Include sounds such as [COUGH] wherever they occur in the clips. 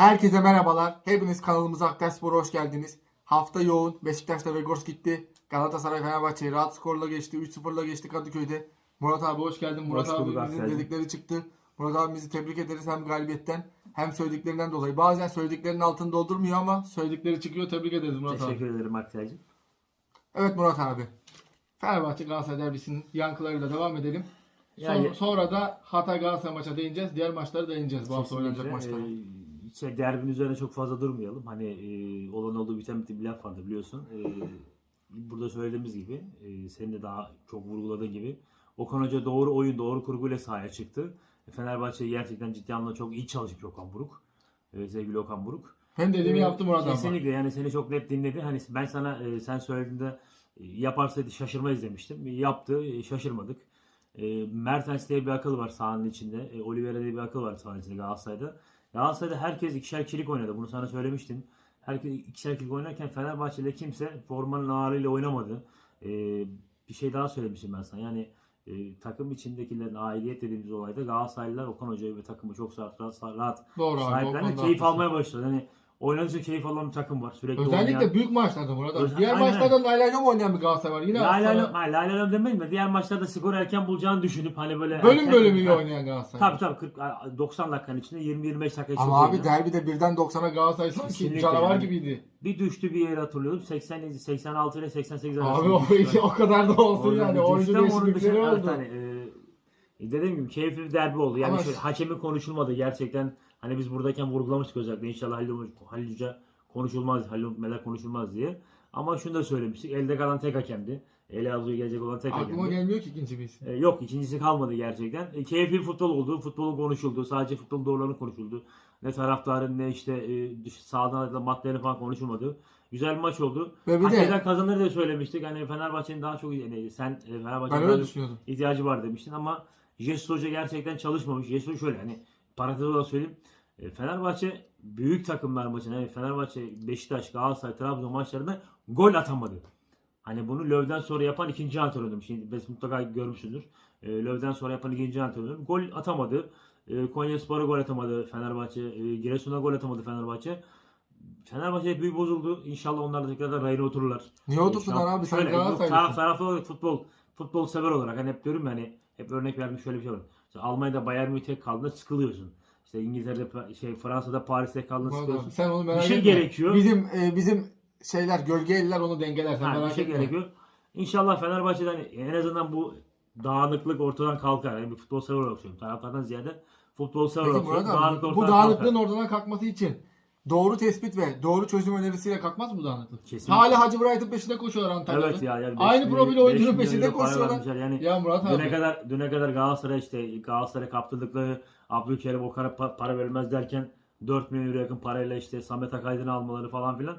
Herkese merhabalar. Hepiniz kanalımıza Aktaşspor'a hoş geldiniz. Hafta yoğun. Beşiktaş'ta Vegors gitti. Galatasaray Fenerbahçe'yi rahat skorla geçti. 3-0'la geçti Kadıköy'de. Murat abi hoş geldin. Murat Hoş abimizin Aksel'cim. dedikleri çıktı. Murat abimizi tebrik ederiz hem galibiyetten hem söylediklerinden dolayı. Bazen söylediklerinin altını doldurmuyor ama söyledikleri çıkıyor. Tebrik ederiz Murat abi. Teşekkür ederim Aksel'cim. Evet Murat abi. Fenerbahçe Galatasaray derbisinin yankılarıyla devam edelim. Yani- sonra da Hatay Galatasaray maça değineceğiz. Diğer maçlara değineceğiz. Bu hafta oynanacak maçlara. e, şey, derbinin üzerine çok fazla durmayalım. Hani e, olan olduğu biten bitti bir laf vardı biliyorsun. E, burada söylediğimiz gibi, e, senin de daha çok vurguladığın gibi Okan Hoca doğru oyun, doğru kurguyla sahaya çıktı. E, Fenerbahçe gerçekten ciddi anlamda çok iyi çalışmış Okan Buruk. E, sevgili Okan Buruk. Hem dediğimi Ee, yaptı Murat. Kesinlikle yani seni çok net dinledi. Hani ben sana e, sen söylediğinde e, yaparsaydı şaşırmayız demiştim. E, Yaptı, şaşırmadık. E, Mertens diye bir akıl var sahanın içinde. E, Oliveira diye bir akıl var sahanın içinde Galatasaray'da. Galatasaray'da herkes ikişer kilik oynadı. Bunu sana söylemiştim. Herkes ikişer kilik oynarken Fenerbahçe'de kimse formanın ağırlığıyla oynamadı. E, bir şey daha söylemiştim ben sana. Yani e, takım içindekilerin aidiyet dediğimiz olayda Galatasaraylılar Okan Hoca'yı ve takımı çok rahat, rahat, rahat Doğru abi. sahiplendi. Keyif almaya başladı. Hani oynadıkça keyif alan bir takım var. Sürekli Özellikle oynayan. büyük maçlarda Murat abi. Özel- Diğer aynen. maçlarda lay lay lom oynayan bir Galatasaray var. Yine lay lay lom demeyin de diğer maçlarda skor erken bulacağını düşünüp hani böyle bölüm erken- bölüm iyi Ha, oynayan Galatasaray. Tabii tabii 40, 90 dakikanın içinde 20-25 dakika içinde Ama abi oynadı. derbide birden 90'a Galatasaray sanki Kesinlikle canavar yani. gibiydi. bir düştü bir yere hatırlıyorum 80 86 ile 88 Abi arasında o, düştüler. o kadar da olsun Orada yani. bir Oyuncu düştü ama onun değişiklikleri dışında- evet, oldu. hani, e, dediğim gibi keyifli bir derbi oldu. Yani Ama- şöyle, hakemin konuşulmadı gerçekten. Hani biz buradayken vurgulamıştık özellikle inşallah Halil, Halil Hoca konuşulmaz, Halil Meler konuşulmaz diye. Ama şunu da söylemiştik. Elde kalan tek hakemdi. Ele avuzuya gelecek olan tek Aklıma hakemdi. gelmiyor ki ikinci bir isim. E, yok ikincisi kalmadı gerçekten. E, keyifli bir futbol oldu. Futbolun konuşuldu. Sadece futbol doğrularını konuşuldu. Ne taraftarın ne işte e, sağdan da maddeleri falan konuşulmadı. Güzel bir maç oldu. Ve bir de- kazanır diye söylemiştik. Hani Fenerbahçe'nin daha çok yani sen e, Fenerbahçe'nin ihtiyacı var demiştin ama Jesus Hoca gerçekten çalışmamış. Jesus şöyle hani parantez olarak söyleyeyim. E, Fenerbahçe büyük takımlar maçında yani Fenerbahçe, Beşiktaş, Galatasaray, Trabzon maçlarında gol atamadı. Hani bunu Löv'den sonra yapan ikinci antrenörüm. Şimdi biz mutlaka görmüşsündür. E, Löv'den sonra yapan ikinci antrenörüm. Gol atamadı. E, Konyaspor'a gol atamadı Fenerbahçe. E, Giresun'a gol atamadı Fenerbahçe. Fenerbahçe büyük bozuldu. İnşallah onlar da tekrardan rayına otururlar. Niye otursunlar Şamp- abi? Sen Şöyle, taraf, taraflı olarak futbol futbol sever olarak hani hep diyorum ya hani hep örnek vermiş şöyle bir şey var. İşte Almanya'da Bayern Münih tek kaldığında sıkılıyorsun. İşte İngiltere'de şey Fransa'da Paris'te abi, sıkılıyorsun. Sen onu merak Bir şey etme. gerekiyor. Bizim e, bizim şeyler gölge eller onu dengeler. Sen Ha, bir merak şey etme. gerekiyor. İnşallah Fenerbahçe'den en azından bu dağınıklık ortadan kalkar. Yani bir futbol sever olarak söylüyorum. Taraftardan ziyade futbol sever olarak söylüyorum. bu dağınıklığın kalkar. ortadan kalkması için doğru tespit ve doğru çözüm önerisiyle kalkmaz mı dağınıklık? Kesinlikle. Hala Hacı Brighton peşinde koşuyorlar Antalya'da. Evet ya. Yani Aynı profil milyon- oyuncunun beş milyon peşinde euro para koşuyorlar. vermişler. Yani Ya Murat abi. Düne kadar düne kadar Galatasaray işte Galatasaray kaptırdıkları Abdülkerim o kadar pa- para verilmez derken 4 milyon euro yakın parayla işte Samet Akaydın'ı almaları falan filan.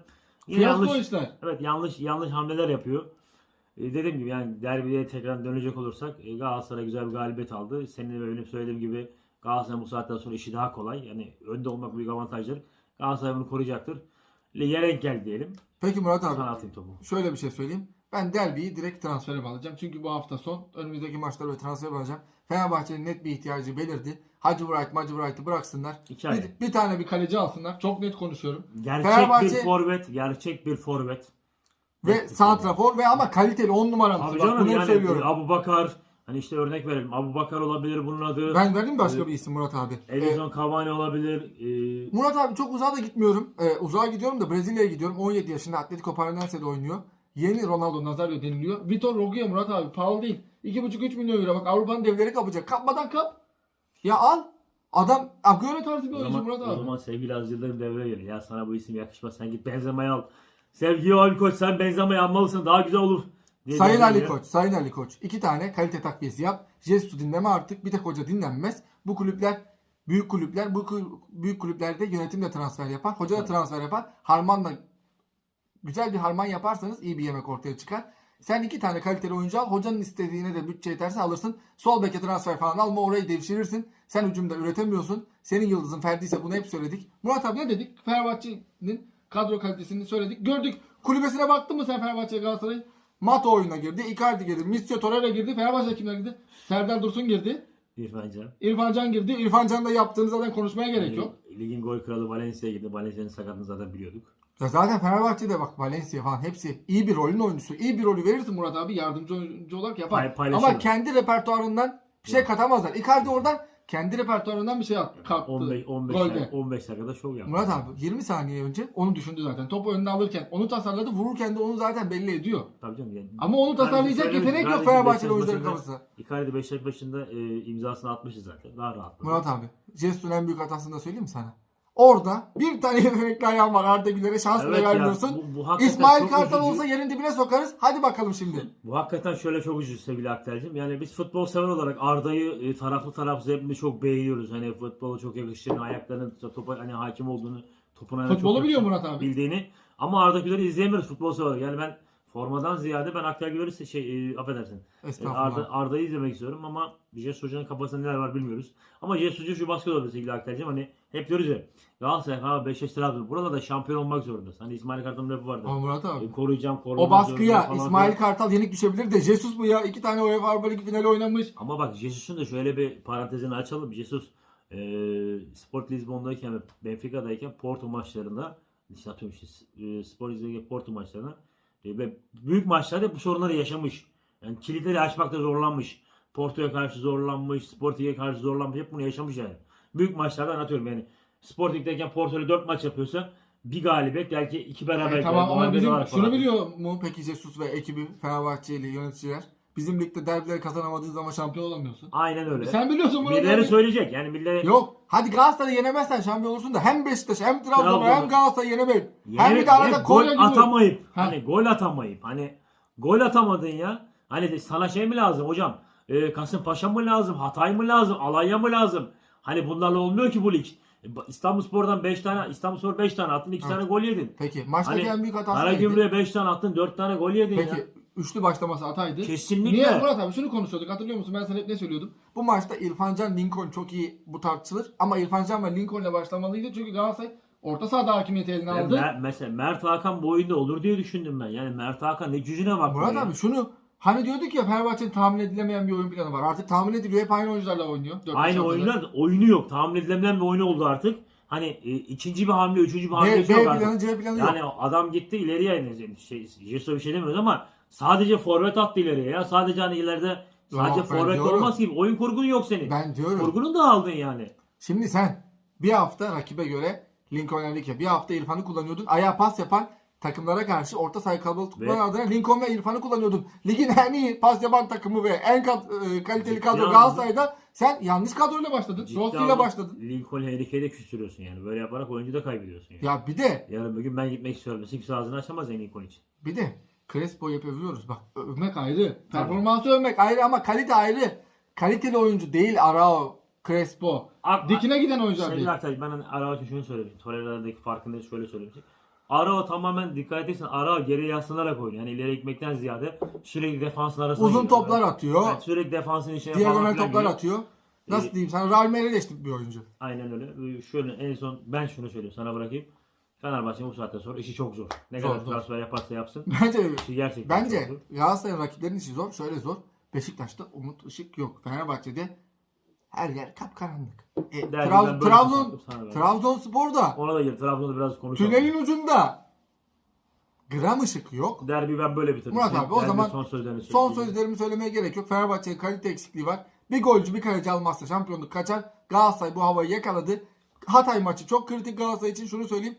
Yine Fiyasko yanlış, işler. evet yanlış yanlış hamleler yapıyor. E, dediğim gibi yani derbide tekrar dönecek olursak e, Galatasaray güzel bir galibiyet aldı. Senin ve benim söylediğim gibi Galatasaray bu saatten sonra işi daha kolay. Yani önde olmak büyük avantajdır. Galatasaray bunu koruyacaktır. Lige renk gel diyelim. Peki Murat abi. Sana atayım topu. Şöyle bir şey söyleyeyim. Ben derbiyi direkt transfere bağlayacağım. Çünkü bu hafta son önümüzdeki maçları ve transfere bağlayacağım. Fenerbahçe'nin net bir ihtiyacı belirdi. Hacı Bright, Macı Bright'ı bıraksınlar. İki ay. Bir, bir tane bir kaleci alsınlar. Çok net konuşuyorum. Gerçek Fenerbahçe- bir forvet, gerçek bir forvet. Ve santrafor ve ama kaliteli 10 numaramız Abi canım Bunu hep yani söylüyorum. Abu Bakar hani işte örnek verelim. Abu Bakar olabilir bunun adı. Ben verdim başka bir isim Murat abi? Ee, Edison Cavani olabilir. Ee, Murat abi çok uzağa da gitmiyorum. Ee, uzağa gidiyorum da Brezilya'ya gidiyorum. 17 yaşında Atletico Paranaense'de oynuyor. Yeni Ronaldo Nazario deniliyor. Vitor Roque Murat abi pahalı değil. 2,5-3 milyon euro bak Avrupa'nın devleri kapacak. Kapmadan kap. Ya al. Adam Agüero tarzı bir o, oyuncu zaman, Murat o abi. zaman sevgili Aziz Yıldırım devreye geliyor. Ya sana bu isim yakışmaz. Sen git Benzema'yı al. Sevgili Ali Koç sen Benzema'yı almalısın. Daha güzel olur. Diye Sayın Ali. Koç, Sayın Ali Koç. iki tane kalite takviyesi yap. Jesus'u dinleme artık. Bir tek hoca dinlenmez. Bu kulüpler büyük kulüpler bu büyük kulüplerde yönetim de transfer yapar. Hoca da transfer yapar. Harmanla güzel bir harman yaparsanız iyi bir yemek ortaya çıkar. Sen iki tane kaliteli oyuncu al. Hocanın istediğine de bütçe yeterse alırsın. Sol beke transfer falan alma orayı devşirirsin. Sen hücumda üretemiyorsun. Senin yıldızın Ferdi ise bunu hep söyledik. Murat abi ne dedik? Fenerbahçe'nin kadro kalitesini söyledik. Gördük. Kulübesine baktın mı sen Fenerbahçe Galatasaray? Mato oyuna girdi. Icardi girdi. Missio Torreira girdi. Fenerbahçe kimler girdi? Serdar Dursun girdi. İrfan Can. İrfan Can girdi. İrfan Can'da yaptığını zaten konuşmaya gerek yok. Ligin gol kralı Valencia'ya gitti. Valencia'nın sakatını zaten biliyorduk. Ya zaten Fenerbahçe'de bak Valencia falan hepsi iyi bir rolün oyuncusu. İyi bir rolü verirsin Murat abi yardımcı oyuncu olarak yapar. Pay-. Ama kendi repertuarından bir şey katamazlar. Icardi oradan kendi repertuarından bir şey at, kattı. 15 15 golde. dakika, 15 dakikada şov yaptı. Murat abi 20 saniye önce onu düşündü zaten. Topu önüne alırken onu tasarladı. Vururken de onu zaten belli ediyor. Tabii canım yani. Ama onu tasarlayacak Kardeşim, yetenek yok Fenerbahçeli oyuncuların kafasında. Icardi Beşiktaş başında e, imzasını atmıştı zaten. Daha rahat. Murat abi, Jesus'un en büyük hatasını da söyleyeyim mi sana? Orada bir tane yetenekli ayağın var Arda Güler'e şans bile Evet ya, vermiyorsun. bu- bu hakikaten İsmail çok Kartal üzücü. olsa yerin dibine sokarız. Hadi bakalım şimdi. Bu hakikaten şöyle çok üzücü sevgili Aktel'cim. Yani biz futbol sever olarak Arda'yı e, taraflı tarafsız hepimiz çok beğeniyoruz. Hani futbola çok yakıştığını, ayaklarının topa hani hakim olduğunu, topun ayağına Futbolu çok biliyor yakıştığını Murat abi. Bildiğini. Ama Arda Güler'i izleyemiyoruz futbol sever olarak. Yani ben formadan ziyade ben Aktel Güler'i se- şey e, affedersin. E, Estağfurullah. Arda, Arda'yı izlemek istiyorum ama Jesus Hoca'nın kafasında neler var bilmiyoruz. Ama Jesus Hoca şu baskı olabilir sevgili Aktel'cim. Hani hep diyoruz ya Galatasaray, ha Beşiktaş, Trabzon. Burada da şampiyon olmak zorundasın. Hani İsmail Kartal'ın lafı vardı. Ama Murat abi. E, koruyacağım, koruyacağım. O baskıya İsmail Kartal yenik düşebilir de Jesus bu ya. iki tane UEFA Avrupa Ligi finali oynamış. Ama bak Jesus'un da şöyle bir parantezini açalım. Jesus e, Sport Lisbon'dayken ve Benfica'dayken Porto maçlarında işte atıyorum işte, e, Spor Lisbon'daki Porto maçlarına e, ve büyük maçlarda bu sorunları yaşamış. Yani kilitleri açmakta zorlanmış. Porto'ya karşı zorlanmış, Sporting'e karşı zorlanmış. Hep bunu yaşamış yani. Büyük maçlarda anlatıyorum yani. Sporting'deyken Porto'yla 4 maç yapıyorsa bir galibiyet belki iki beraber. E, tamam ama bizim şunu biliyor mu peki Jesus ve ekibi Fenerbahçeli yöneticiler? Bizim ligde derbileri kazanamadığın zaman şampiyon olamıyorsun. Aynen öyle. Sen biliyorsun Murat Birileri söyleyecek yani birileri Yok. Hadi Galatasaray'ı yenemezsen şampiyon olursun da hem Beşiktaş hem Trabzon hem Galatasaray'ı yenemeyin. Hem Yani bir de arada Konya gol atamayıp Ha. hani gol atamayıp hani gol atamadın ya. Hani de sana şey mi lazım hocam? E, Kasımpaşa mı lazım? Hatay mı lazım? Alanya mı lazım? Hani bunlarla olmuyor ki bu lig. E, ba- İstanbulspor'dan 5 tane İstanbulspor 5 tane attın 2 Evet. tane gol yedin. Peki maçtaki Hani en büyük hatası neydi? Karagümrük'e 5 tane attın 4 tane gol yedin ya. Peki üçlü başlaması hataydı. Kesinlikle. Niye Murat abi şunu konuşuyorduk hatırlıyor musun? Ben sana hep ne söylüyordum? Bu maçta İrfan Can Lincoln çok iyi bu tartışılır. Ama İrfan Can ve Lincoln'la başlamalıydı. Çünkü Galatasaray orta sahada hakimiyeti eline Ya aldı. Mer- mesela Mert Hakan bu oyunda olur diye düşündüm ben. Yani Mert Hakan ne gücüne bak. Murat ya. abi şunu hani diyorduk ya Fenerbahçe'nin tahmin edilemeyen bir oyun planı var. Artık tahmin ediliyor. Hep aynı oyuncularla oynuyor. Aynı oyunlar oyunu yok. Tahmin edilemeyen bir oyunu oldu artık. Hani e, ikinci bir hamle, üçüncü bir B, hamlesi B yok artık. planı C planı yok. Yani adam gitti ileriye yani şey, Jesus'a bir şey demiyoruz ama sadece forvet attı ileriye ya. Sadece hani ileride sadece forvet diyorum. olmaz gibi. Oyun kurgun yok senin. Ben diyorum. Kurgunu da aldın yani. Şimdi sen bir hafta rakibe göre Lincoln Enrique bir hafta İrfan'ı kullanıyordun. Ayağa pas yapan takımlara karşı orta sahayı kalabalık tutman Ve- adına Lincoln ve İrfan'ı kullanıyordun. Ligin en iyi pas yapan takımı ve en kat- e, kaliteli kadro Galatasaray'da sen yanlış kadroyla başladın. Rossi başladın. Lincoln Henrique'yi de küstürüyorsun yani. Böyle yaparak oyuncu da kaybediyorsun yani. Ya bir de Yarın bugün ben gitmek istiyorum. Kimse ağzını açamaz yani Lincoln için. bir de Crespo'yu hep övüyoruz. Bak övmek ayrı. Performansı övmek ayrı ama kalite ayrı. Kaliteli oyuncu değil Arao, Crespo. Ak- Dikine giden oyuncular değil. Sevgili Aktay ben hani Arao için şunu söylemiştim. Torreira'daki farkında şöyle söylemiştim. Arao tamamen dikkat etsen Arao geriye yaslanarak oynuyor. Yani ileri gitmekten ziyade sürekli defansın arasına Uzun giriyor. toplar atıyor. Yani sürekli defansın içine falan Diagonal filan toplar giriyor. atıyor. Nasıl Ee, diyeyim sana Real Madrid'leştik bir oyuncu. Aynen öyle. Ee, Şöyle en son ben şunu söyleyeyim sana bırakayım. Fenerbahçe bu saatten sonra işi çok zor. Ne Zor, kadar zor. transfer yaparsa yapsın. [LAUGHS] Bence işi gerçekten çok Bence zor. Galatasaray'ın rakiplerinin işi zor. Şöyle zor. Beşiktaş'ta umut ışık yok. Fenerbahçe'de her yer kapkaranlık. E, böyle Trabzon sana ben. Trabzonspor'da Ona da gel. Trabzon'da biraz konuşalım. tünelin ucunda gram ışık yok. Derbi ben böyle bitirdim. Murat abi, o Derbi zaman son sözlerini Son söyleyeyim. sözlerimi söylemeye gerek yok. Fenerbahçe'nin kalite eksikliği var. Bir golcü bir kaleci almazsa şampiyonluk kaçar. Galatasaray bu havayı yakaladı. Hatay maçı çok kritik Galatasaray için şunu söyleyeyim.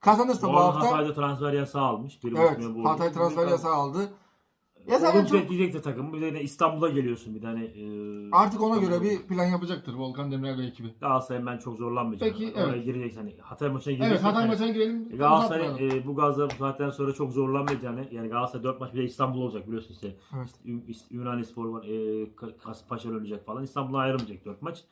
Kazanırsa Bu bu, arada hafta Hatay'da transfer yasağı almış. Bir evet Hatay transfer yasağı aldı. Ya zaten çok etkileyecek de takım. Bir de İstanbul'a geliyorsun bir tane. E, Artık ona göre bir plan yapacaktır Volkan Demirel ve ekibi. Galatasaray'ın ben çok zorlanmayacağım. Peki, Oraya evet. girecek hani Hatay maçına girecek. Evet Hatay maçına girelim. uzatmayalım. Galatasaray e, bu gazla bu saatten sonra çok zorlanmayacağını yani Galatasaray 4 maç bir de İstanbul olacak biliyorsun işte. Evet. Ü- İst- Yunani Spor var. E, Ka- Kasımpaşa oynayacak falan. İstanbul'a ayrılmayacak 4 maç.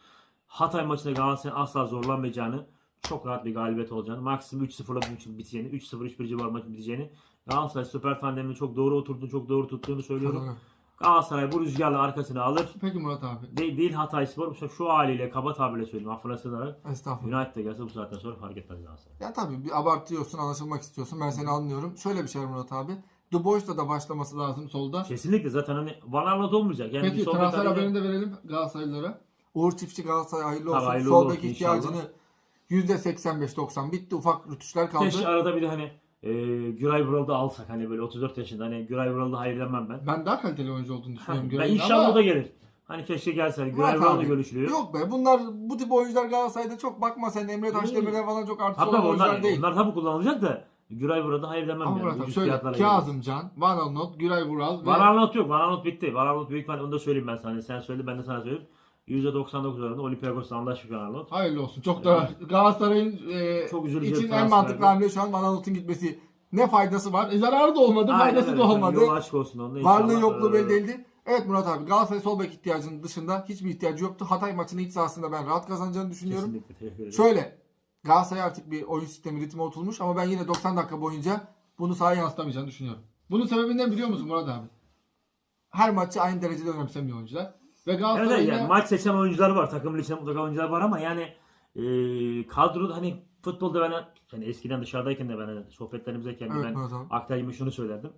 Hatay maçında Galatasaray'ın asla zorlanmayacağını çok rahat bir galibiyet olacağını, maksimum 3-0'la bu maçın biteceğini, 3-0 3-1 civarı maçın biteceğini, Galatasaray süper tandemini çok doğru oturduğunu, çok doğru tuttuğunu söylüyorum. Galatasaray bu rüzgarla arkasını alır. Peki Murat abi. Değil, değil Hatay Spor. Şu, şu haliyle kaba tabirle söyleyeyim. Affına sığınarak. Estağfurullah. United de gelse bu saatten sonra fark etmez Galatasaray. Ya tabii bir abartıyorsun, anlaşılmak istiyorsun. Ben seni anlıyorum. Şöyle bir şey Murat abi. Du Bois'la da başlaması lazım solda. Kesinlikle zaten hani Van Arnold olmayacak. Yani Peki transfer bek haberini de verelim Galatasaraylılara. Uğur Çiftçi Galatasaray hayırlı Tabii, olsun. hayırlı Sol olsun bek inşallah. ihtiyacını %85-90 bitti. Ufak rütuşlar kaldı. Keşke arada bir de hani e, Güray Vural'da alsak hani böyle 34 yaşında hani Güray Vural'da hayır demem ben. Ben daha kaliteli oyuncu olduğunu düşünüyorum. ben Görevin inşallah ama- o da gelir. Hani keşke gelse. Güray Murat Vural'da abi, görüşülüyor. Yok be bunlar bu tip oyuncular Galatasaray'da çok bakma sen Emre Taşdemir'e falan çok artısı Tabii olan tabii oyuncular onlar, değil. onlar tabii kullanılacak da Güray Vural'da hayır demem Ama yani. Murat abi Ucuz söyle fiyatlara. Kazımcan, Van Aanholt, Güray Vural ve Arnold yok. Van Arnold bitti. Van Arnold büyük ihtimalle onu da söyleyeyim ben sana. Sen söyle ben de sana söyleyeyim. %99 oranında Olympiakos'la anlaşmış Arnold. hayırlı olsun. Çok da Galatasaray'ın e, Çok üzücü için en transferdi. mantıklı hamle şu an Van Aanholt'un gitmesi. Ne faydası var? E, zararı da olmadı, Aynen faydası öyle. da olmadı. Yolu açık olsun onda. Varlığı yokluğu belli değildi. Evet Murat abi Galatasaray sol bek ihtiyacının dışında hiçbir ihtiyacı yoktu. Hatay maçını iç sahasında ben rahat kazanacağını düşünüyorum. Kesinlikle teşekkür ederim. Şöyle Galatasaray artık bir oyun sistemi ritmi oturmuş ama ben yine 90 dakika boyunca bunu sahaya yansıtamayacağını düşünüyorum. Bunun sebebinden biliyor musun Murat abi? Her maçı aynı derecede önemsemiyor oyuncular. Ve Evet, Galatasaray evet, yani maç seçen oyuncular var. Takımın içinde mutlaka oyuncular var ama yani e, kadroda hani futbolda ben yani eskiden dışarıdayken de ben hani sohbetlerimizdeyken de Evet, ben abi. aktarımı şunu söylerdim.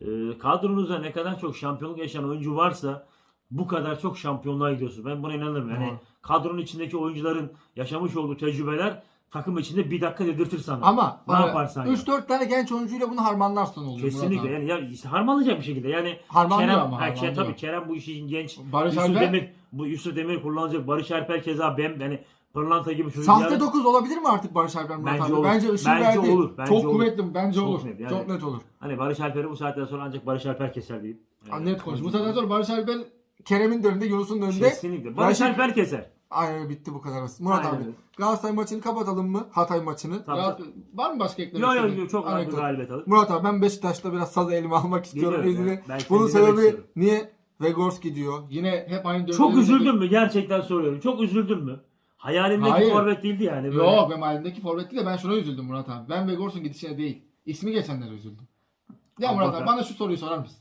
E, kadronuzda ne kadar çok şampiyonluk yaşayan oyuncu varsa bu kadar çok şampiyonluğa gidiyorsun. Ben buna inanırım. Yani Doğru. kadronun içindeki oyuncuların yaşamış olduğu tecrübeler takım içinde bir dakika dedirtir sana. ama ne yaparsan yap. 3-4 tane genç oyuncuyla bunu harmanlarsan oluyor Kesinlikle yani ya işte harmanlayacak bir şekilde yani Harmanlıyor Kerem, ama, ha, tabii Kerem bu işin genç Barış Yusuf Alper- Demir bu Yusuf Demir kullanacak Barış Alper keza ben yani Pırlanta gibi çocuk Sahte yani- 9 olabilir mi artık Barış Alper Murat Bence abi? olur. Bence ışın Bence verdi. olur, bence Çok olur. kuvvetli bence Çok olur. net, yani. Çok net olur. Hani Barış Alper'i bu saatten sonra ancak Barış Alper keser diyeyim. Ha, net konuş. Bu saatten sonra Barış Alper Kerem'in de önünde, Yunus'un da önünde. Kesinlikle. Barış Raşit- Alper keser. Aynen bitti bu kadar. basit. Murat Aynen abi. öyle. Galatasaray maçını kapatalım mı? Hatay maçını. Tabii, Var mı başka eklemek Yok yok istediğin? yok çok rahat bir Anekdot. galibiyet alır. Murat abi ben Beşiktaş'ta biraz saz elime almak istiyorum. Biliyorum İzini. ya. Ben Bunun kendi demek sebebi niye? Vegorski diyor. Yine hep aynı dönemde. Çok üzüldün mü? Gerçekten soruyorum. Çok üzüldün mü? Hayalimdeki Hayır. forvet değildi yani. Böyle. Yok benim halimdeki forvet değil de ben şuna üzüldüm Murat abi. Ben Vegors'un gidişine değil. İsmi geçenlere üzüldüm. Ya Murat abi bana şu soruyu sorar mısın?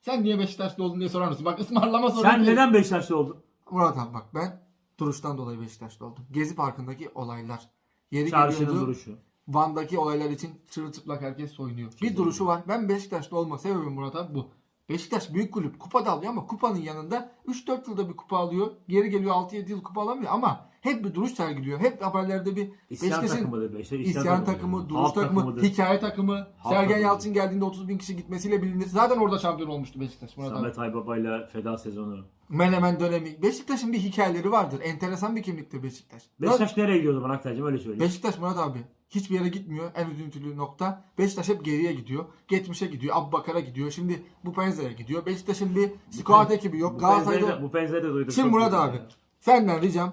Sen niye Beşiktaşlı oldun diye sorar mısın? Bak ısmarlama soruyu Sen değil. neden Beşiktaşlı oldun? Murat abi bak ben duruştan dolayı Beşiktaşlı oldum. Gezi Parkı'ndaki olaylar. Yeri Çarşının geliyordu. duruşu. Van'daki olaylar için çırılçıplak herkes soyunuyor. Bir duruşu var. Ben Beşiktaşlı olma sebebim Murat bu. Beşiktaş büyük kulüp. Kupa da alıyor ama kupanın yanında 3-4 yılda bir kupa alıyor. Geri geliyor 6-7 yıl kupa alamıyor ama hep bir duruş sergiliyor. Hep haberlerde bir İsyan Beşiktaş'ın takımıdır Beşiktaş. isyan takımı, duruş Halk takımı, takımıdır. hikaye takımı. Halk Sergen takımıdır. Yalçın geldiğinde 30 bin kişi gitmesiyle bilinir. Zaten orada şampiyon olmuştu Beşiktaş Murat abi. Samet Aybaba'yla feda sezonu. Menemen dönemi. Beşiktaş'ın bir hikayeleri vardır. Enteresan bir kimliktir Beşiktaş. Beşiktaş nereye gidiyor o zaman Aktaycığım öyle söyleyeyim. Beşiktaş Murat abi hiçbir yere gitmiyor. En üzüntülü nokta. Beşiktaş hep geriye gidiyor. Geçmişe gidiyor. Abbakar'a gidiyor. Şimdi bu penzere gidiyor. Beşiktaş'ın bir squad ekibi yok. Bu Galatasaray'da... Bu benzeri de duydum. Şimdi Murat abi ya. senden ricam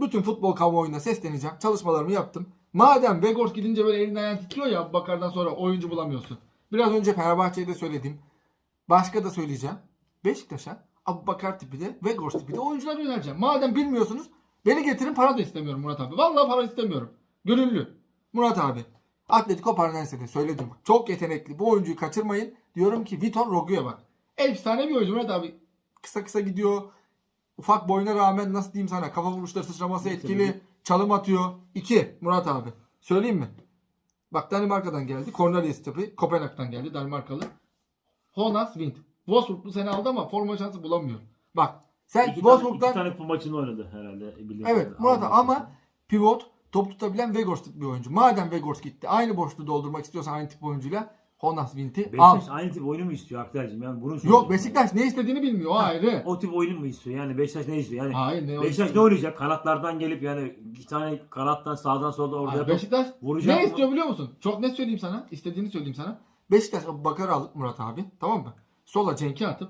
bütün futbol kamuoyuna sesleneceğim. Çalışmalarımı yaptım. Madem Vegors gidince böyle elin ayağın titriyor ya Abbakar'dan sonra oyuncu bulamıyorsun. Biraz önce Fenerbahçe'ye de söyledim. Başka da söyleyeceğim. Beşiktaş'a Abubakar tipi de Vegors tipi de oyuncular önereceğim. Madem bilmiyorsunuz beni getirin para da istemiyorum Murat abi. Vallahi para istemiyorum. Gönüllü. Murat abi. Atletico Paranaense'de söyledim. Çok yetenekli. Bu oyuncuyu kaçırmayın. Diyorum ki Vitor Rogu'ya bak. Efsane bir oyuncu Murat abi. Kısa kısa gidiyor. Ufak boyuna rağmen nasıl diyeyim sana kafa vuruşları sıçraması etkili. Çalım atıyor. 2 Murat abi. Söyleyeyim mi? Bak Danimarka'dan geldi. Cornelius tipi. Kopenhag'dan geldi Danimarkalı. Honas Wind. Wolfsburg bu sene aldı ama forma şansı bulamıyor. Bak sen İki tane, iki Wolfsburg'dan tane maçında oynadı herhalde. Evet. Murat abi ama pivot top tutabilen Vegors tip bir oyuncu. Madem Vegors gitti aynı boşluğu doldurmak istiyorsan aynı tip oyuncuyla Honas Wind'i al. Beşiktaş aynı tip oyunu mu istiyor Aktaycığım? Yani bunu Yok. Beşiktaş ne istediğini bilmiyor o ayrı. O tip oyunu mu istiyor? Yani Beşiktaş ne istiyor? Yani Hayır ne Beşiktaş ne oynayacak? Kanatlardan gelip yani iki tane kanattan sağdan soldan orada Hayır, yapıp Beşiktaş vuracak ne mı? istiyor biliyor musun? Çok net söyleyeyim sana. İstediğini söyleyeyim sana. Beşiktaş Abubakar'ı alıp Murat abi tamam mı? Sola Cenk'i atıp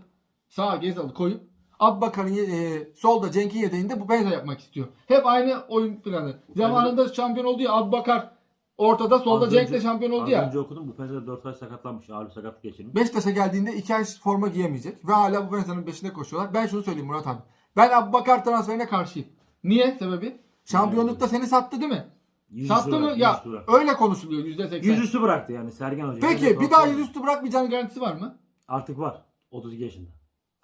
sağa Gezal'ı koyup Abubakar'ın e, solda Cenk'in yedeğinde bu benzer yapmak istiyor. Hep aynı oyun planı. Zamanında şampiyon oldu ya Abubakar ortada solda Az Cenk'le önce- şampiyon oldu Az ya. önce okudum bu Penze'de 4 ay sakatlanmış. Ağır bir sakatlık geçirmiş. Beşiktaş'a geldiğinde iki ay forma giyemeyecek ve hala bu Benza'nın peşinde koşuyorlar. Ben şunu söyleyeyim Murat abi. Ben Abubakar transferine karşıyım. Niye? Sebebi? Şampiyonlukta seni sattı değil mi? Yüzüstü Sattı mı? bıraktı, Ya yüzüstü bıraktı. öyle konuşuluyor %80. Yüzüstü bıraktı yani Sergen Hoca. Peki bir daha yüzüstü bırakmayacağının garantisi var mı? Artık var. 32 yaşında.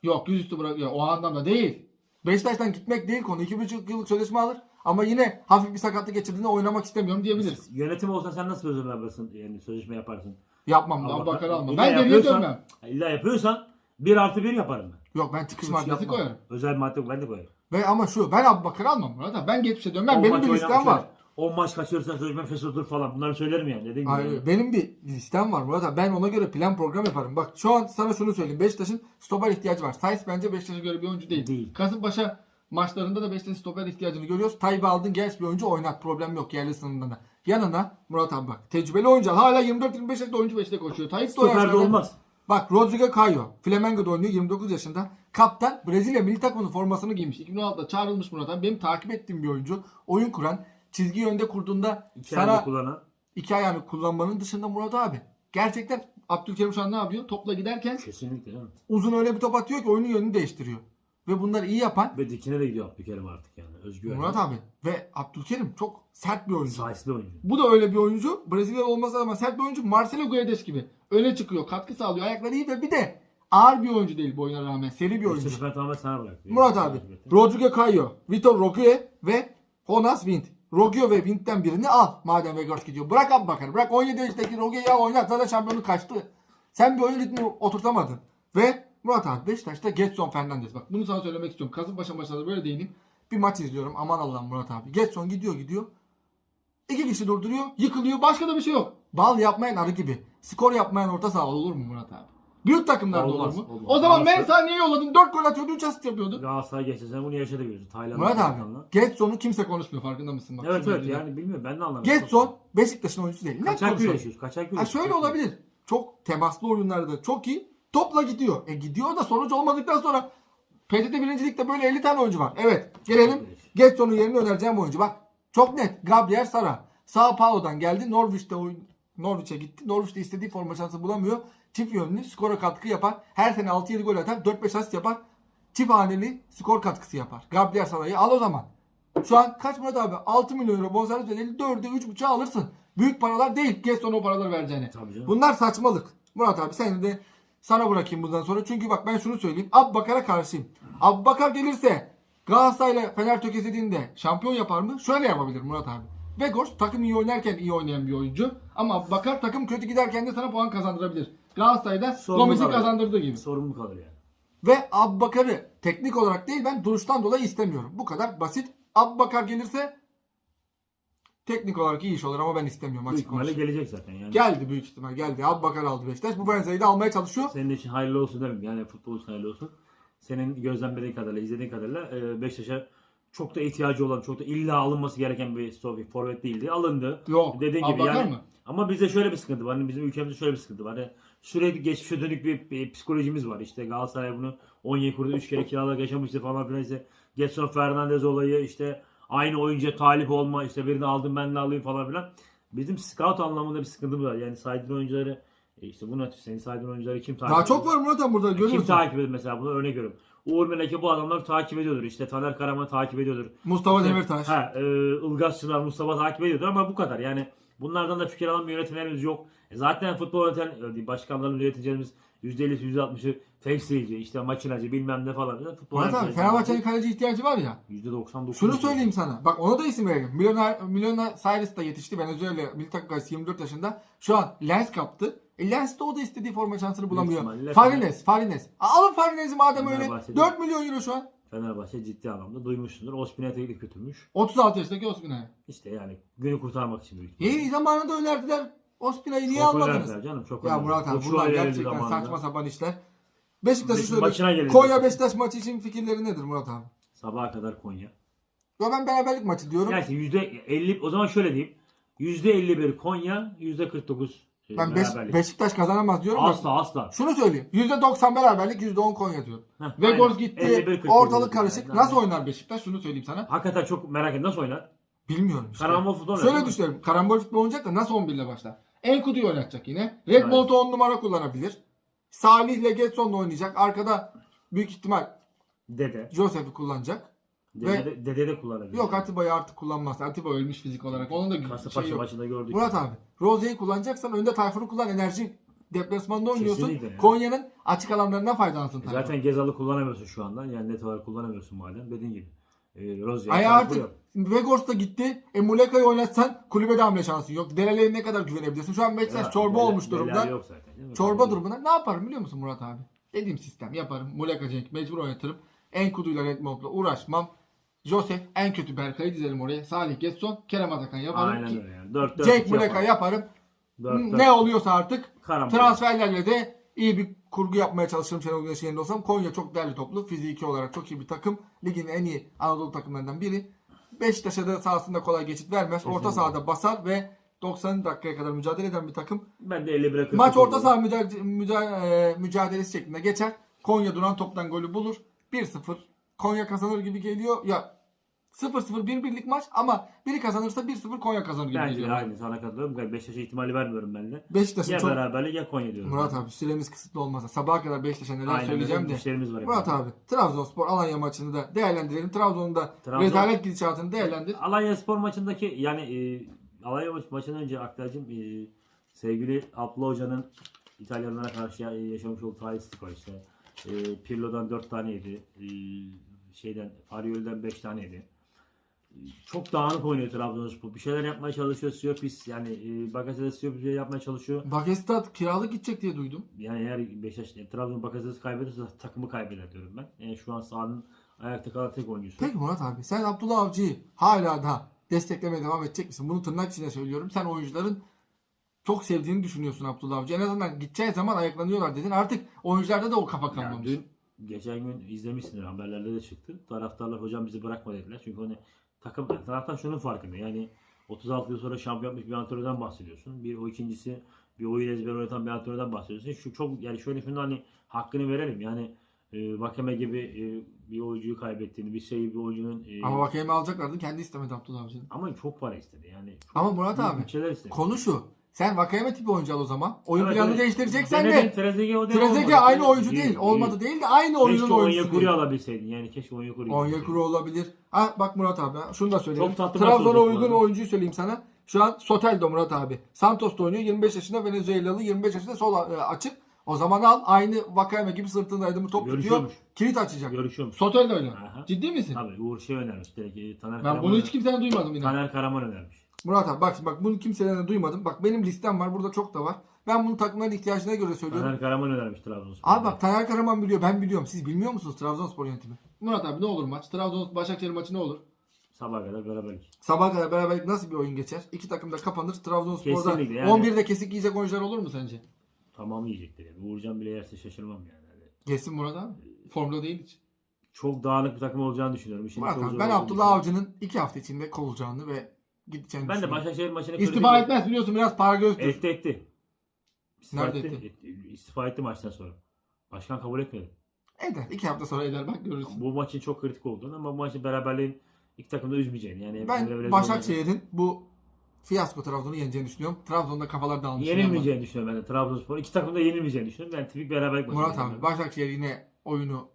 Yok yüzüstü bırakıyor. O anlamda değil. Beşiktaş'tan gitmek değil konu. 2,5 yıllık sözleşme alır. Ama yine hafif bir sakatlık geçirdiğinde oynamak istemiyorum diyebiliriz. Yönetim olsa sen nasıl sözleşme yaparsın? Yani sözleşme yaparsın. Yapmam Abubakar Allah. almam. Ben geriye dönmem. İlla yapıyorsan 1 artı 1 yaparım ben. Yok ben çıkış maddesi koyarım. Özel madde ben de koyarım. Ve ama şu ben Abubakar'ı almam Murat abi. Ben geçmişe dönmem. On Benim bir listem var. öyle. 10 maç kaçırırsan sözleşme feshedur falan. Bunları söylerim yani. Dediğim gibi. Hayır, benim bir listem var Murat abi. Ben ona göre plan program yaparım. Bak şu an sana şunu söyleyeyim. Beşiktaş'ın stoper ihtiyacı var. Sayıs bence Beşiktaş'a göre bir oyuncu değil. Değil. Kasımpaşa maçlarında da Beşiktaş'ın stoper ihtiyacını görüyoruz. Tayyip'i aldın genç bir oyuncu oynat. Problem yok yerli sınırında da. Yanına Murat abi bak. Tecrübeli oyuncu. al. Hala 24-25 yaşında oyuncu Beşiktaş'ta koşuyor. Tayyip de Stoperde yaşlarda- olmaz. Bak Rodrigo Caio. Flamengo'da oynuyor 29 yaşında. Kaptan Brezilya milli takımının formasını giymiş. 2016'da çağrılmış Murat abi. Benim takip ettiğim bir oyuncu. Oyun kuran. Çizgi yönde kurduğunda İki sana ayda kullanan. iki ayağını kullanmanın dışında Murat abi. Gerçekten Abdülkerim şu an ne yapıyor? Topla giderken Kesinlikle canım. uzun öyle bir top atıyor ki oyunun yönünü değiştiriyor. Ve bunları iyi yapan Ve dikine de gidiyor Abdülkerim artık yani. Özgüven. Murat abi. Ve Abdülkerim çok sert bir oyuncu. Sahiçli oyuncu. Bu da öyle bir oyuncu. Brezilya olmasa ama sert bir oyuncu. Marcelo Guedes gibi. Öne çıkıyor. Katkı sağlıyor. Ayakları iyi ve bir de ağır bir oyuncu değil bu oyuna rağmen. Seri bir oyuncu. Ben tamamen sana bıraktım. Murat abi. Rodrigo Caio, Vitor Roque ve Jonas Wind. Roggio ve Wind'den birini al madem Vegas gidiyor. Bırak abi bakar. Bırak 17 yaşındaki Roggio'yu al oynat. Zaten şampiyonluk kaçtı. Sen bir oyun ritmi oturtamadın. Ve Murat abi Beşiktaş'ta Getson Fernandes. Bak bunu sana söylemek istiyorum. Kasımpaşa maçında da böyle değineyim. Bir maç izliyorum. Aman Allah'ım Murat abi. Getson gidiyor gidiyor. İki kişi durduruyor. Yıkılıyor. Başka da bir şey yok. Bal yapmayan arı gibi. Skor yapmayan orta saha olur mu Murat abi? Büyük takımlarda Olmaz, olur mu? olmaz. O zaman. Mensah'ı niye yolladın? 4 gol atıyordu, 3 asist yapıyordu. Galatasaray geçti sen bunu yaşadı biliyorsun. Tayland'da. Murat abi. Getson'u kimse konuşmuyor farkında mısın? Bak, Evet evet yani bilmiyorum ben de anlamadım. Getson Beşiktaş'ın oyuncusu değil. Ne Kaçak güreşiyoruz. Kaçak Ha güreşiyoruz. şöyle olabilir. Çok temaslı oyunlarda çok iyi. Topla gidiyor. E gidiyor da sonuç olmadıktan sonra PTT birincilikte böyle 50 tane oyuncu var. Evet gelelim. Getson'un yerini önereceğim oyuncu. Bak çok net. Gabriel Sara. Sao Paulo'dan geldi. Norwich'te oyun Norwich'e gitti. Norwich'te istediği forma şansı bulamıyor. Çift yönlü skora katkı yapar. Her sene 6-7 gol atar. 4-5 asist yapar. Çift haneli skor katkısı yapar. Gabriel Sara'yı al o zaman. Şu an kaç Murat abi? 6 milyon euro bonservis bedeli 4'e 3.5'a alırsın. Büyük paralar değil. Getson'a o paraları vereceğine. Bunlar saçmalık. Murat abi sen de sana bırakayım bundan sonra. Çünkü bak ben şunu söyleyeyim. Abbakar'a karşıyım. Abbakar gelirse Galatasaray'la Fener tökezlediğinde şampiyon yapar mı? Şöyle yapabilir Murat abi. Vegors takım iyi oynarken iyi oynayan bir oyuncu. Ama Abbakar takım kötü giderken de sana puan kazandırabilir. Galatasaray'da kalır. kazandırdığı gibi. Sorumlu kalır yani. Ve Abbakar'ı teknik olarak değil ben duruştan dolayı istemiyorum. Bu kadar basit. Abbakar gelirse teknik olarak iyi iş olur ama ben istemiyorum Büyük açık ihtimalle konuşayım. gelecek zaten yani. Geldi büyük ihtimal geldi. Abbakar aldı Beşiktaş. Bu benzeyi de almaya çalışıyor. Senin için hayırlı olsun derim. Yani futbol için hayırlı olsun. Senin gözlemlediğin kadarıyla, izlediğin kadarıyla e, Beşiktaş'a çok da ihtiyacı olan, çok da illa alınması gereken bir stoper, forvet değildi. Alındı. Yok. Dediğin gibi yani. mı? Ama bizde şöyle bir sıkıntı var. Hani bizim ülkemizde şöyle bir sıkıntı var. Hani sürekli geçmişe dönük bir, bir psikolojimiz var. İşte Galatasaray bunu 17 kurda 3 kere kiralar yaşamıştı falan filan. İşte Getson Fernandez olayı işte aynı oyuncuya talip olma işte birini aldım ben de alayım falan filan. Bizim scout anlamında bir sıkıntımız var. Yani saydığın oyuncuları e işte bunu senin saydığın oyuncuları kim takip Daha ediyor? çok var Murat abi burada Kim görüyorsun. takip ediyor mesela bunu örnek veriyorum. Uğur Meleke bu adamları takip ediyordur. İşte Taner Karaman takip ediyordur. Mustafa Demirtaş. Ha, e, Ilgaz Çınar, Mustafa takip ediyordur ama bu kadar. Yani bunlardan da fikir alan bir yönetimlerimiz yok. E, zaten futbol yöneten e, başkanların yöneticilerimiz %50'si %60'ı temsilci, işte makinacı bilmem ne falan. Futbol Murat abi Fenerbahçe'nin kaleci ihtiyacı var ya. %99. Şunu söyleyeyim sana. Bak ona da isim verelim. Milyoner, Milyoner Cyrus da yetişti. Venezuela milli takım kalecisi 24 yaşında. Şu an Lens kaptı. E Lens de o da istediği forma şansını bulamıyor. Farines, Farines. Alın Farines'i madem öyle. Fenerbahçe'de- 4 milyon euro şu an. Fenerbahçe ciddi anlamda duymuşsundur. Ospinet'i de götürmüş. 36 yaşındaki Ospina'ya. İşte yani günü kurtarmak için büyük. İyi zamanında önerdiler. Ospina'yı niye Çok almadınız? önerdiler canım çok Ya önerdiler. Murat abi Koçu bunlar önerildi gerçekten zamanında. saçma sapan işler. Beşiktaş'ı Beşiktaş maçına söyle. Konya Beşiktaş maçı için fikirleri nedir Murat abi? Sabaha kadar Konya. Ya ben beraberlik maçı diyorum. Gerçi %50 o zaman şöyle diyeyim. %51 Konya, %49 e, ben Beş- beraberlik. Beşiktaş kazanamaz diyorum. Asla asla. Şunu söyleyeyim. %90 beraberlik, %10 Konya. Heh, Vegors aynen. gitti. 51-49 Ortalık karışık. yani. Nasıl oynar Beşiktaş? Şunu söyleyeyim sana. Hakikaten çok merak ediyorum. Nasıl oynar? Bilmiyorum işte. Karambol futbol oynar, değil Şöyle mi? düşünüyorum. Karambol futbol oynayacak da nasıl 11 ile başlar? Enkudu'yu oynatacak yine. Redmond'u 10 numara kullanabilir. Salih ile Getson'la oynayacak. Arkada büyük ihtimal Dede. Joseph'i kullanacak. Dede, Ve- de, dede de kullanabilir. Yok Atiba'yı artık kullanmaz. Atiba ölmüş fizik olarak. Onun da Kasımpaşa şey yok. maçında gördük. Murat abi. Rose'yi kullanacaksan önde Tayfun'u kullan. Enerji deplasmanda oynuyorsun. Kesinlikle. Konya'nın açık alanlarından faydalansın. Tayfun. Zaten Gezal'ı kullanamıyorsun şu anda. Yani net olarak kullanamıyorsun madem. Dediğin gibi. E. Ay artık. Vegors da gitti. E Muleka'yı oynatsan kulübede hamle şansı yok. Dereli'ye ne kadar güvenebilirsin? Şu an Beşiktaş çorba neler- olmuş durumda. Yok zaten. Çorba durumunda ne yaparım biliyor musun Murat abi? Dediğim sistem yaparım. Muleka Cenk mecbur oynatırım. Enkudu'yla Redmond'la uğraşmam. Joseph en kötü Berkay'ı dizelim oraya. Salih Getson, Kerem Atakan yaparım. Aynen ki- öyle yani. 4 4 Cenk Muleka yaparım. ne oluyorsa artık Karambol. transferlerle de iyi bir kurgu yapmaya çalışırım Şenol Güneş'in yerinde olsam. Konya çok değerli toplu. Fiziki olarak çok iyi bir takım. Ligin en iyi Anadolu takımlarından biri. Beşiktaş'a da sahasında kolay geçit vermez. Orta Kesinlikle. sahada basar ve 90 dakikaya kadar mücadele eden bir takım. Ben de 51'e 40. Maç orta saha müca- müca- e, mücadelesi şeklinde geçer. Konya duran toptan golü bulur. 1-0 Konya kazanır gibi geliyor. Ya 0-0 1-1'lik maç ama biri kazanırsa 1-0 Konya kazanır gibi Bence de geliyor. aynı sana katılıyorum. Beşiktaş'a ihtimali vermiyorum ben de. Beşiktaş'ın Ya çok beraberlik ya Konya diyorum. Murat abi süremiz kısıtlı olmasa sabaha kadar Beşiktaş'a neler Aynen söyleyeceğim öyle de. işlerimiz var. Murat abi Trabzonspor Alanya maçını da değerlendirelim. Trabzon'un da Trabzon- rezalet gidişatını değerlendir. Alanya Spor maçındaki yani e, Alanya maç, maçından önce Aktay'cım e, sevgili Abla Hoca'nın İtalyanlara karşı ya- yaşamış olduğu talihsizlik var işte. E, Pirlo'dan 4 tane yedi. E, şeyden Fariol'den 5 tane yedi. E, Çok dağınık oynuyor Trabzonspor. Bir şeyler yapmaya çalışıyor. Siopis yani e, Bakasetas Siopis şey yapmaya çalışıyor. Bakestat kiralık gidecek diye duydum. Yani eğer Beşiktaş e, Trabzon Bakasetas kaybederse takımı kaybeder diyorum ben. Yani şu an sahanın ayakta kalan tek oyuncusu. Peki Murat abi sen Abdullah Avcı'yı hala da desteklemeye devam edecek misin? Bunu tırnak içinde söylüyorum. Sen oyuncuların çok sevdiğini düşünüyorsun Abdullah Avcı. En azından gideceği zaman ayaklanıyorlar dedin. Artık oyuncularda da o kafa kalmamış. dün geçen gün izlemişsindir haberlerde de çıktı. Taraftarlar hocam bizi bırakma dediler. Çünkü hani takım taraftar şunun farkında. Yani 36 yıl sonra şampiyon yapmış bir antrenörden bahsediyorsun. Bir o ikincisi bir oyun ezberi oynatan bir antrenörden bahsediyorsun. Şu çok yani şöyle şunu hani hakkını verelim. Yani e, Vakeme gibi e, bir oyuncuyu kaybettiğini, bir şey bir oyuncunun e, Ama Vakayeme alacaklardı. Kendi istemedi Abdullah Avcı'nın. ama çok para istedi. Yani çok Ama Murat abi istedi. konu şu. Sen Vakayeme tipi oyuncu al o zaman. Oyun Evet, planını evet. değiştireceksen Denedim, de Trezeguet o dönem Trezeguet olmadı. aynı oyuncu Değil. Olmadı değil de aynı Keşke oyuncunun oyuncusu Onyekuru'yu değil. alabilseydin. Yani keşke Onyekuru'yu Onyekuru olabilir. Ha bak Murat abi şunu da söyleyeyim. Çok tatlı maç Trabzon'a olacak bu uygun arada. oyuncuyu söyleyeyim sana. Şu an Soteldo Murat abi. Santos'ta oynuyor. 25 yaşında Venezuelalı. 25 yaşında sol e, açık. O zaman al aynı Vakayeme gibi sırtında adımı top tutuyor. Görüşüyormuş. Kilit açacak. Görüşüyormuş. Soteldo öyle. Aha. Ciddi misin? Tabii Uğur şey önermiş. Direkt e, Taner Ben Karaman, bunu hiç kimseden duymadım inan. Taner Karaman önermiş. Murat abi bak bak bunu kimseden de duymadım. Bak benim listem var. Burada çok da var. Ben bunu takımların ihtiyacına göre söylüyorum. Taner Karaman önermiş Trabzonspor. Abi bak Taner Karaman biliyor. Ben biliyorum. Siz bilmiyor musunuz Trabzonspor yönetimi? Murat abi ne olur maç? Trabzon Başakşehir maçı ne olur? Sabah kadar beraberlik. Sabah kadar beraberlik nasıl bir oyun geçer? İki takım da kapanır. Trabzonspor'da Kesinlikle yani. 11'de kesik yiyecek oyuncular olur mu sence? Tamamı yiyecektir yani. Uğurcan bile yerse şaşırmam yani. Yani Gelsin Murat abi. Formda değil hiç. Çok dağınık bir takım olacağını düşünüyorum. İşin Murat abi ben Abdullah. Avcı'nın iki hafta içinde kovulacağını ve gideceğini Ben de düşünüyorum. Başakşehir maçını İstifa kritik- etmez biliyorsun biraz para gözdür. Etti etti. İstifa Nerede etti? etti? İstifa etti maçtan sonra. Başkan kabul etmedi. Eder. İki hafta sonra eder bak görürsün. Bu maçın çok kritik olduğunu ama bu maçın beraberliğin iki takımda üzmeyeceğini. Yani Ben Başakşehir'in bu fiyasko Trabzon'u yeneceğini düşünüyorum. Trabzon'da kafalar dağılmış. Yenilmeyeceğini düşünüyorum ben de Trabzonspor. İki takım da yenilmeyeceğini düşünüyorum. Ben tipik beraberlik maçı Murat abi ben. Başakşehir yine oyunu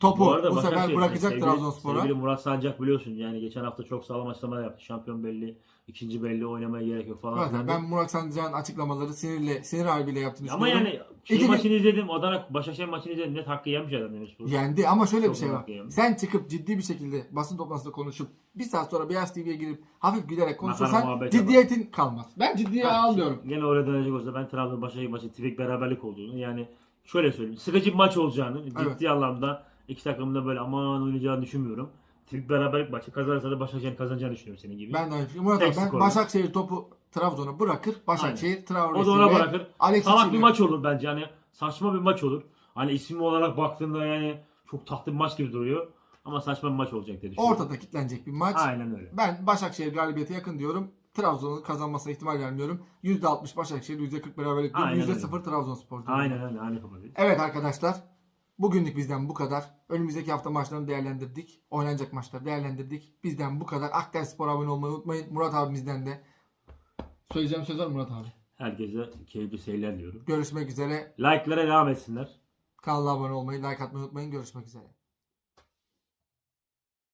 topu bu, arada sefer Başakşehir, bırakacak sevgili- Trabzonspor'a. Sevgili Murat Sancak biliyorsun yani geçen hafta çok sağlam açıklamalar yaptı. Şampiyon belli, ikinci belli oynamaya gerek yok falan. Diye. ben Murat Sancak'ın açıklamaları sinirle, sinir harbiyle yaptığını Ama yani şey İki- maçını izledim. Adana Başakşehir maçını izledim. Net hakkı yemiş adam Demirspor. Yendi ama şöyle bir Çok şey var. Sen çıkıp ciddi bir şekilde basın toplantısında konuşup bir saat sonra Beyaz TV'ye girip hafif gülerek konuşursan ciddiyetin kalmaz. Ben ciddiye Ha, almıyorum. Gene oraya dönecek olsa ben Trabzon Başakşehir maçı tipik beraberlik olduğunu yani şöyle söyleyeyim. Sıkıcı bir maç olacağını ciddi Evet. anlamda iki takımın da böyle aman oynayacağını düşünmüyorum. Tipik beraberlik maçı kazanırsa da Başakşehir'in kazanacağını düşünüyorum senin gibi. Ben de aynı. Murat abi Tek ben. Başakşehir topu Trabzon'a bırakır. Başakşehir Traore'si o da ona bırakır. Alexis'i Salak bir maç olur bence. Hani saçma bir maç olur. Hani isim olarak baktığında yani çok tatlı bir maç gibi duruyor. Ama saçma bir maç olacak düşünüyorum. Ortada kilitlenecek bir maç. Aynen öyle. Ben Başakşehir galibiyete yakın diyorum. Trabzon'un kazanmasına ihtimal vermiyorum. %60 Başakşehir, %40 beraberlik diyorum. Aynen öyle. %0 Trabzonspor diyorum. Aynen öyle. Aynı kafadayız. Evet arkadaşlar. Bugünlük bizden bu kadar. Önümüzdeki hafta maçlarını değerlendirdik. Oynanacak maçları değerlendirdik. Bizden bu kadar. Akdeniz Spor abone olmayı unutmayın. Murat abimizden de. Söyleyeceğim söz var Murat abi? Herkese keyifli seyirler diyorum. Görüşmek üzere. Like'lara devam etsinler. Kanala abone olmayı, like atmayı unutmayın. Görüşmek üzere.